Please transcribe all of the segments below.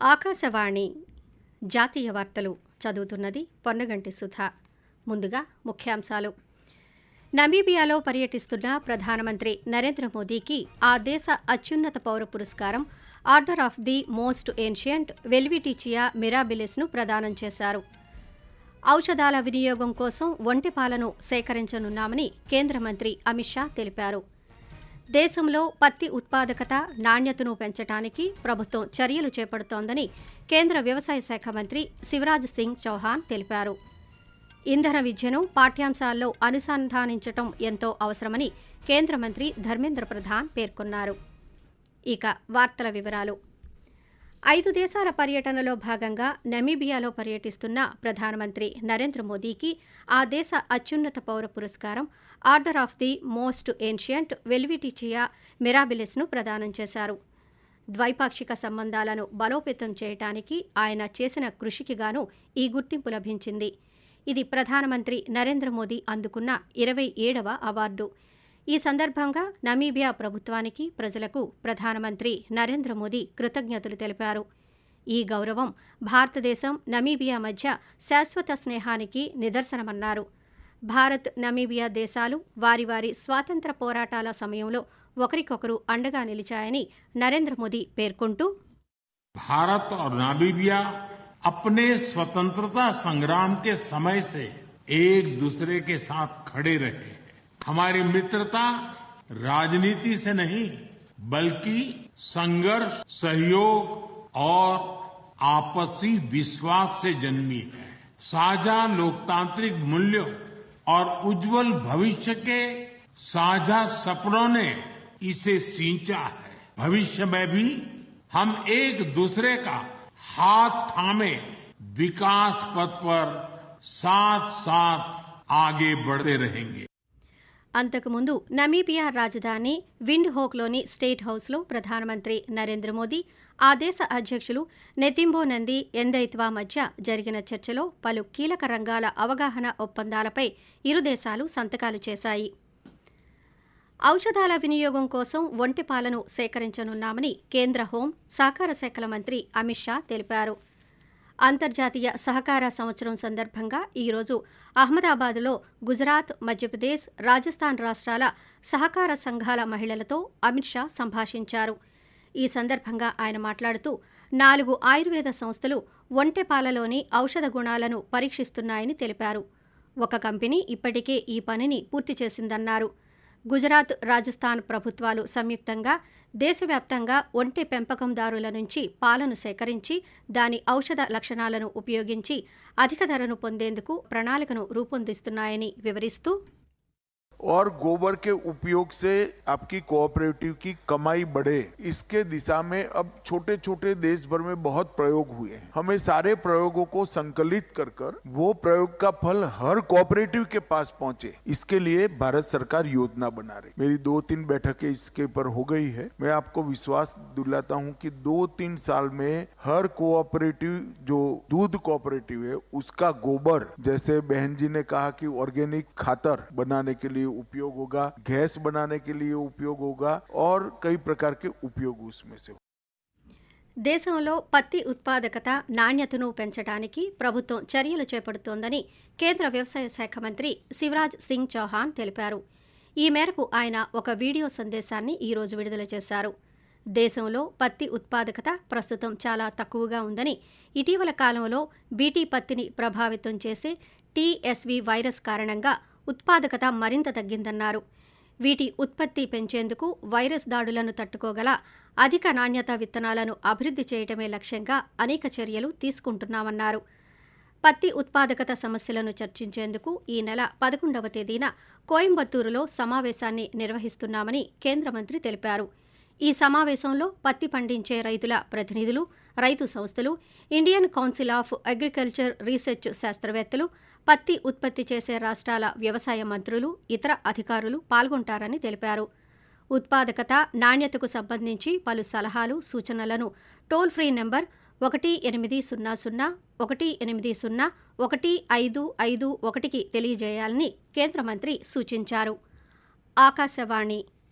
ఆకాశవాణి జాతీయ వార్తలు చదువుతున్నది పొన్నగంటి సుధా. ముందుగా ముఖ్యాంశాలు. నమీబియాలో పర్యటిస్తున్న ప్రధానమంత్రి నరేంద్ర మోదీకి ఆ దేశ అత్యున్నత పౌర పురస్కారం order of the most ancient welwitschia మిరాబిలిస్ను ప్రదానం చేశారు. ఔషధాల వినియోగం కోసం ఒంటెపాలను సేకరించనున్నామని కేంద్ర మంత్రి అమిత్ షా తెలిపారు. దేశంలో పత్తి ఉత్పాదకత నాణ్యతను పెంచడానికి ప్రభుత్వం చర్యలు చేపడుతోందని కేంద్ర వ్యవసాయ శాఖ మంత్రి శివరాజ్ సింగ్ చౌహాన్ తెలిపారు. ఇంధన విద్యను పాఠ్యాంశాల్లో అనుసంధానించటం ఎంతో అవసరమని కేంద్ర మంత్రి ధర్మేంద్ర ప్రధాన్ పేర్కొన్నారు. ఇక వార్తల వివరాలు. ఐదు దేశాల పర్యటనలో భాగంగా నమీబియాలో పర్యటిస్తున్న ప్రధానమంత్రి నరేంద్ర మోదీకి ఆ దేశ అత్యున్నత పౌర పురస్కారం order of the most ancient welwitschia మిరాబిలిస్ను ప్రదానం చేశారు. ద్వైపాక్షిక సంబంధాలను బలోపేతం చేయటానికి ఆయన చేసిన కృషికి గాను ఈ గుర్తింపు లభించింది. ఇది ప్రధానమంత్రి నరేంద్ర మోదీ అందుకున్న ఇరవై ఏడవ అవార్డు. ఈ సందర్భంగా నమీబియా ప్రభుత్వానికి ప్రజలకు ప్రధానమంత్రి నరేంద్ర మోదీ కృతజ్ఞతలు తెలిపారు ఈ గౌరవం భారతదేశం నమీబియా మధ్య శాశ్వత స్నేహానికి నిదర్శనమన్నారు భారత్ నమీబియా దేశాలు వారి వారి స్వాతంత్ర పోరాటాల సమయంలో ఒకరికొకరు అండగా నిలిచాయని నరేంద్ర మోదీ పేర్కొంటూ भारत और नामीबिया अपने स्वतंत्रता संग्राम के समय से एक दूसरे के साथ खड़े रहे हैं हमारी मित्रता राजनीति से नहीं, बल्कि संघर्ष, सहयोग और आपसी विश्वास से जन्मी है। साझा लोकतांत्रिक मूल्यों और उज्जवल भविष्य के साझा सपनों ने इसे सींचा है। भविष्य में भी हम एक दूसरे का हाथ थामे विकास पथ पर साथ साथ आगे बढ़ते रहेंगे। అంతకుముందు నమీబియా రాజధాని విండ్ హోక్లోని స్టేట్ హౌస్లో ప్రధానమంత్రి నరేంద్ర మోదీ ఆ దేశ అధ్యక్షులు నెతింబో నంది ఎందైత్వా మధ్య జరిగిన చర్చలో పలు కీలక రంగాల అవగాహన ఒప్పందాలపై ఇరు దేశాలు సంతకాలు చేశాయి. ఔషధాల వినియోగం కోసం ఒంటెపాలను సేకరించనున్నామని కేంద్ర హోం సహకార శాఖల మంత్రి అమిత్ షా తెలిపారు. అంతర్జాతీయ సహకార సంవత్సరం సందర్భంగా ఈరోజు అహ్మదాబాద్లో గుజరాత్ మధ్యప్రదేశ్ రాజస్థాన్ రాష్ట్రాల సహకార సంఘాల మహిళలతో అమిత్ షా సంభాషించారు. ఈ సందర్భంగా ఆయన మాట్లాడుతూ నాలుగు ఆయుర్వేద సంస్థలు ఒంటెపాలలోని ఔషధ గుణాలను పరీక్షిస్తున్నాయని తెలిపారు. ఒక కంపెనీ ఇప్పటికే ఈ పనిని పూర్తి చేసిందన్నారు. గుజరాత్ రాజస్థాన్ ప్రభుత్వాలు సంయుక్తంగా దేశవ్యాప్తంగా ఒంటె పెంపకందారుల నుంచి పాలను సేకరించి దాని ఔషధ లక్షణాలను ఉపయోగించి అధిక ధరను పొందేందుకు ప్రణాళికను రూపొందిస్తున్నాయని వివరిస్తూ और गोबर के उपयोग से आपकी कोऑपरेटिव की कमाई बढ़े। इसके दिशा में अब छोटे छोटे देश भर में बहुत प्रयोग हुए हैं। हमें सारे प्रयोगों को संकलित कर कर वो प्रयोग का फल हर कोऑपरेटिव के पास पहुँचे। इसके लिए भारत सरकार योजना बना रही मेरी दो तीन बैठकें इसके पर हो गई है। मैं आपको विश्वास दिलाता हूँ की दो तीन साल में हर कोऑपरेटिव जो दूध कोऑपरेटिव है, उसका गोबर, जैसे बहन जी ने कहा कि ऑर्गेनिक खातर बनाने के लिए उपयोग होगा गैस बनाने के लिए उपयोग होगा और कई प्रकार के उपयोग उसमें से దేశంలో పత్తి ఉత్పాదకత నాణ్యతను పెంచడానికి ప్రభుత్వం చర్యలు చేపడుతోందని కేంద్ర వ్యవసాయ శాఖ మంత్రి శివరాజ్ సింగ్ చౌహాన్ తెలిపారు ఈ మేరకు ఆయన ఒక వీడియో సందేశాన్ని ఈరోజు విడుదల చేశారు దేశంలో పత్తి ఉత్పాదకత ప్రస్తుతం చాలా తక్కువగా ఉందని ఇటీవల కాలంలో బీటీ పత్తిని ప్రభావితం చేసే టీఎస్వి వైరస్ కారణంగా ఉత్పాదకత మరింత తగ్గిందన్నారు. వీటి ఉత్పత్తి పెంచేందుకు వైరస్ దాడులను తట్టుకోగల అధిక నాణ్యత విత్తనాలను అభివృద్ధి చేయటమే లక్ష్యంగా అనేక చర్యలు తీసుకుంటున్నామన్నారు. పత్తి ఉత్పాదకత సమస్యలను చర్చించేందుకు ఈ నెల పదకొండవ తేదీన కోయంబత్తూరులో సమావేశాన్ని నిర్వహిస్తున్నామని కేంద్ర మంత్రి తెలిపారు. ఈ సమావేశంలో పత్తి పండించే రైతుల ప్రతినిధులు రైతు సంస్థలు Indian Council of Agriculture Research శాస్త్రవేత్తలు పత్తి ఉత్పత్తి చేసే రాష్ట్రాల వ్యవసాయ మంత్రులు ఇతర అధికారులు పాల్గొంటారని తెలిపారు. ఉత్పాదకత నాణ్యతకు సంబంధించి పలు సలహాలు సూచనలను టోల్ ఫ్రీ నెంబర్ ఒకటి ఎనిమిది సున్నా సున్నా ఒకటి ఎనిమిది సున్నా ఒకటి ఐదు ఐదు ఒకటికి తెలియజేయాలని కేంద్ర మంత్రి సూచించారు. ఆకాశవాణి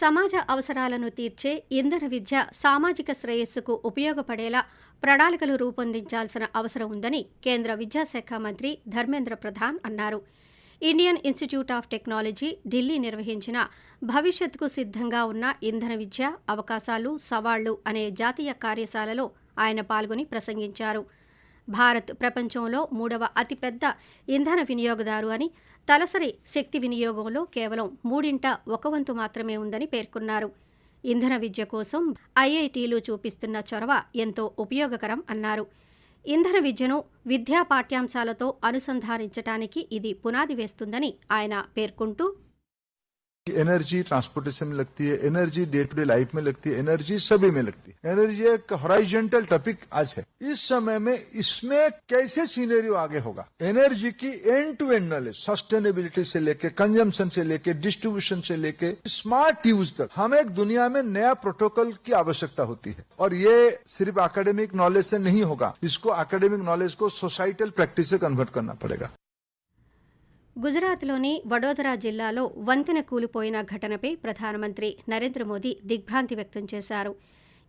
సమాజ అవసరాలను తీర్చే ఇంధన విద్య సామాజిక శ్రేయస్సుకు ఉపయోగపడేలా ప్రణాళికలు రూపొందించాల్సిన అవసరం ఉందని కేంద్ర విద్యాశాఖ మంత్రి ధర్మేంద్ర ప్రధాన్ అన్నారు. Indian Institute of Technology Delhi నిర్వహించిన భవిష్యత్కు సిద్ధంగా ఉన్న ఇంధన విద్య అవకాశాలు సవాళ్ళు అనే జాతీయ కార్యశాలలో ఆయన పాల్గొని ప్రసంగించారు. భారత్ ప్రపంచంలో మూడవ అతిపెద్ద ఇంధన వినియోగదారు అని తలసరి శక్తి వినియోగంలో కేవలం మూడింట ఒక వంతు మాత్రమే ఉందని పేర్కొన్నారు. ఇంధన విద్య కోసం ఐఐటీలు చూపిస్తున్న చొరవ ఎంతో ఉపయోగకరం అన్నారు. ఇంధన విద్యను విద్యా పాఠ్యాంశాలతో అనుసంధానించటానికి ఇది పునాది వేస్తుందని ఆయన పేర్కొంటూ एनर्जी ट्रांसपोर्टेशन में लगती है energy day to day life में लगती है एनर्जी सभी में लगती है। एनर्जी एक हॉराइजेंटल टॉपिक आज है। इस समय में इसमें कैसे सीनेरियो आगे होगा? एनर्जी की end to end knowledge sustainability से लेके कंजम्पशन से लेके डिस्ट्रीब्यूशन से लेके स्मार्ट यूज़ तक, हमें एक दुनिया में नया प्रोटोकॉल की आवश्यकता होती है। और ये सिर्फ़ अकेडेमिक नॉलेज से नहीं होगा, इसको एकेडमिक नॉलेज को सोसाइटल प्रैक्टिस से कन्वर्ट करना पड़ेगा। గుజరాత్లోని వడోదరా జిల్లాలో వంతెన కూలిపోయిన ఘటనపై ప్రధానమంత్రి నరేంద్ర మోదీ దిగ్భ్రాంతి వ్యక్తం చేశారు.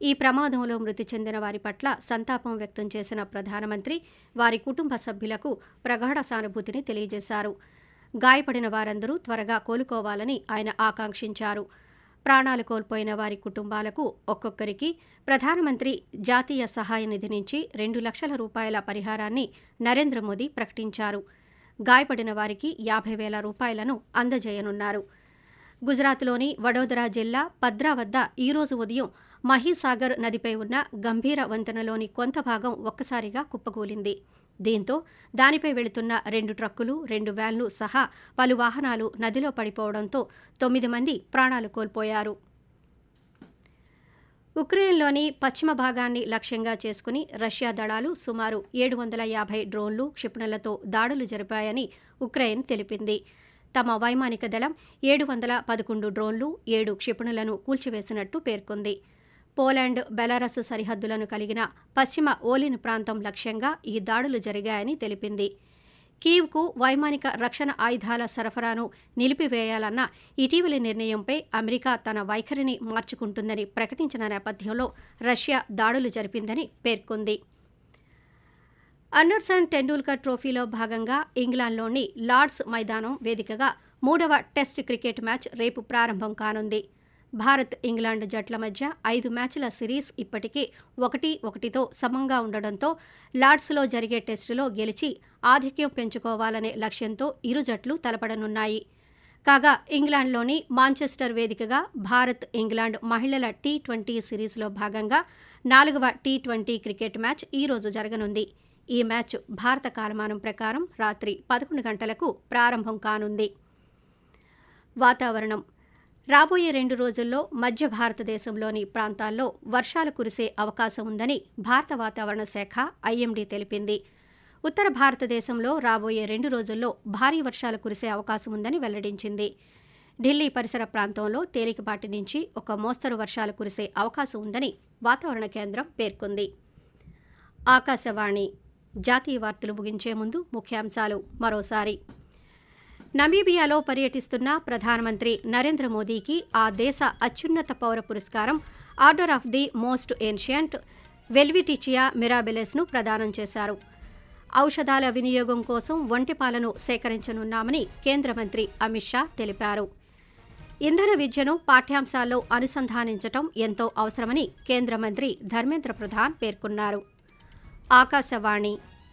ఈ ప్రమాదంలో మృతి చెందిన వారి పట్ల సంతాపం వ్యక్తం చేసిన ప్రధానమంత్రి వారి కుటుంబ సభ్యులకు ప్రగాఢ సానుభూతిని తెలియజేశారు. గాయపడిన వారందరూ త్వరగా కోలుకోవాలని ఆయన ఆకాంక్షించారు. ప్రాణాలు కోల్పోయిన వారి కుటుంబాలకు ఒక్కొక్కరికి ప్రధానమంత్రి జాతీయ సహాయ నిధి నుంచి రెండు లక్షల రూపాయల పరిహారాన్ని నరేంద్ర మోదీ ప్రకటించారు. గాయపడిన వారికి యాభై వేల రూపాయలను అందజేయనున్నారు. గుజరాత్లోని వడోదరా జిల్లా పద్రా వద్ద ఈరోజు ఉదయం మహీసాగర్ నదిపై ఉన్న గంభీర వంతెనలోని కొంత భాగం ఒక్కసారిగా కుప్పకూలింది. దీంతో దానిపై వెళుతున్న రెండు ట్రక్కులు రెండు వ్యాన్లు సహా పలు వాహనాలు నదిలో పడిపోవడంతో తొమ్మిది మంది ప్రాణాలు కోల్పోయారు. ఉక్రెయిన్లోని పశ్చిమ భాగాన్ని లక్ష్యంగా చేసుకుని రష్యా దళాలు సుమారు ఏడు వందల యాభై డ్రోన్లు క్షిపణులతో దాడులు జరిపాయని ఉక్రెయిన్ తెలిపింది. తమ వైమానిక దళం ఏడు వందల పదకొండు డ్రోన్లు ఏడు క్షిపణులను కూల్చివేసినట్టు పేర్కొంది. పోలాండ్ బెలారస్ సరిహద్దులను కలిగిన పశ్చిమ ఓలిన్ ప్రాంతం లక్ష్యంగా ఈ దాడులు జరిగాయని తెలిపింది. కీవ్కు వైమానిక రక్షణ ఆయుధాల సరఫరాను నిలిపివేయాలన్న ఇటీవలి నిర్ణయంపై అమెరికా తన వైఖరిని మార్చుకుంటుందని ప్రకటించిన నేపథ్యంలో రష్యా దాడులు జరిపిందని పేర్కొంది. అండర్సన్ టెండూల్కర్ ట్రోఫీలో భాగంగా ఇంగ్లాండ్లోని లార్డ్స్ మైదానం వేదికగా మూడవ టెస్ట్ క్రికెట్ మ్యాచ్ రేపు ప్రారంభం కానుంది. భారత్ ఇంగ్లాండ్ జట్ల మధ్య ఐదు మ్యాచ్ల సిరీస్ ఇప్పటికీ ఒకటి ఒకటితో సమంగా ఉండడంతో లార్డ్స్లో జరిగే టెస్టులో గెలిచి ఆధిక్యం పెంచుకోవాలనే లక్ష్యంతో ఇరు జట్లు తలపడనున్నాయి. కాగా ఇంగ్లాండ్లోని మాంచెస్టర్ వేదికగా భారత్ ఇంగ్లాండ్ మహిళల టీ ట్వంటీ సిరీస్లో భాగంగా నాలుగవ టీ ట్వంటీ క్రికెట్ మ్యాచ్ ఈ రోజు జరగనుంది. ఈ మ్యాచ్ భారత కాలమానం ప్రకారం రాత్రి పదకొండు గంటలకు ప్రారంభం కానుంది. వాతావరణం రాబోయే రెండు రోజుల్లో మధ్య భారతదేశంలోని ప్రాంతాల్లో వర్షాలు కురిసే అవకాశం ఉందని భారత వాతావరణ శాఖ ఐఎండీ తెలిపింది. ఉత్తర భారతదేశంలో రాబోయే రెండు రోజుల్లో భారీ వర్షాలు కురిసే అవకాశం ఉందని వెల్లడించింది. ఢిల్లీ పరిసర ప్రాంతంలో తేలికపాటి నుంచి ఒక మోస్తరు వర్షాలు కురిసే అవకాశం ఉందని వాతావరణ కేంద్రం పేర్కొంది. ఆకాశవాణి జాతీయ వార్తలు ముగించే ముందు ముఖ్యాంశాలు. మరోసారి నమీబియాలో పర్యటిస్తున్న ప్రధానమంత్రి నరేంద్ర మోదీకి ఆ దేశ అత్యున్నత పౌర పురస్కారం order of the most ancient welwitschia మిరాబెలెస్ను ప్రదానం చేశారు. ఔషధాల వినియోగం కోసం ఒంటిపాలను సేకరించనున్నామని కేంద్ర మంత్రి అమిత్ షా తెలిపారు. ఇంధన విద్యను పాఠ్యాంశాల్లో అనుసంధానించటం ఎంతో అవసరమని కేంద్ర మంత్రి ధర్మేంద్ర ప్రధాన్ పేర్కొన్నారు. ఆకాశవాణి